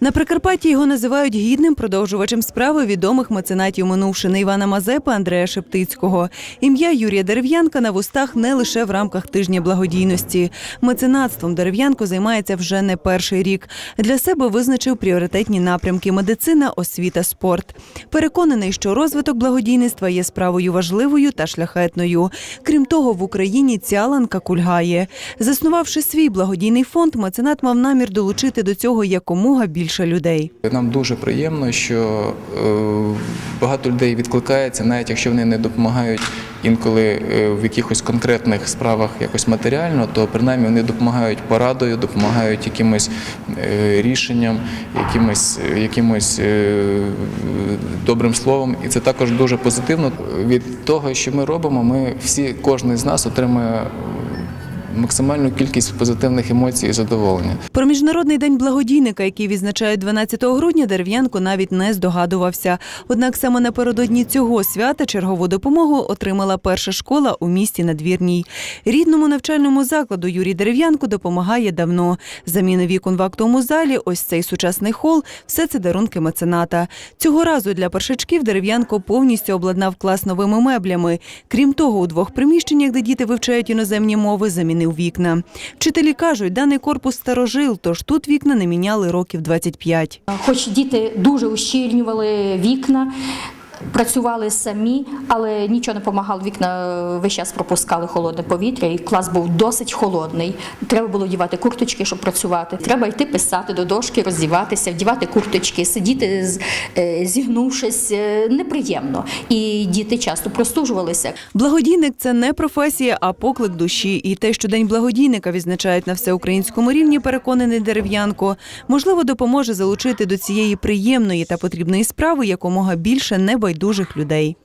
На Прикарпатті його називають гідним продовжувачем справи відомих меценатів минувшини Івана Мазепи Андрея Шептицького. Ім'я Юрія Дерев'янка на вустах не лише в рамках тижня благодійності. Меценатством Дерев'янко займається вже не перший рік. Для себе визначив пріоритетні напрямки медицина, освіта, спорт. Переконаний, що розвиток благодійництва є справою важливою та шляхетною. Крім того, в Україні ця ланка кульгає. Заснувавши свій благодійний фонд, меценат мав намір долучити до цього якомога більше людей. Нам дуже приємно, що е, багато людей відкликається, навіть якщо вони не допомагають інколи е, в якихось конкретних справах якось матеріально, то принаймні вони допомагають порадою, допомагають якимось е, рішенням, якимось, якимось добрим словом. І це також дуже позитивно. Від того, що ми робимо, ми всі, кожен з нас отримує максимальну кількість позитивних емоцій і задоволення. Про міжнародний день благодійника, який відзначають 12 грудня, Дерев'янко навіть не здогадувався. Однак саме напередодні цього свята чергову допомогу отримала перша школа у місті Надвірній. Рідному навчальному закладу Юрій Дерев'янко допомагає давно. Заміна вікон в актовому залі, ось цей сучасний хол – все це дарунки мецената. Цього разу для першачків Дерев'янко повністю обладнав клас новими меблями. Крім того, у двох приміщеннях, де діти вивчають іноземні мови, замінив вікна. Вчителі кажуть, даний корпус старожил, тож тут вікна не міняли років 25. Хоч діти дуже ущільнювали вікна, працювали самі, але нічого не допомагало. Вікна е, весь час пропускали холодне повітря, і клас був досить холодний. Треба було вдівати курточки, щоб працювати. Треба йти писати до дошки, роздіватися, вдівати курточки, сидіти е, зігнувшись. е, Неприємно. І діти часто простужувалися. Благодійник це не професія, а поклик душі. І те, що день благодійника відзначають на всеукраїнському рівні, переконаний дерев'янко, можливо, допоможе залучити до цієї приємної та потрібної справи якомога більше небайдужих людей.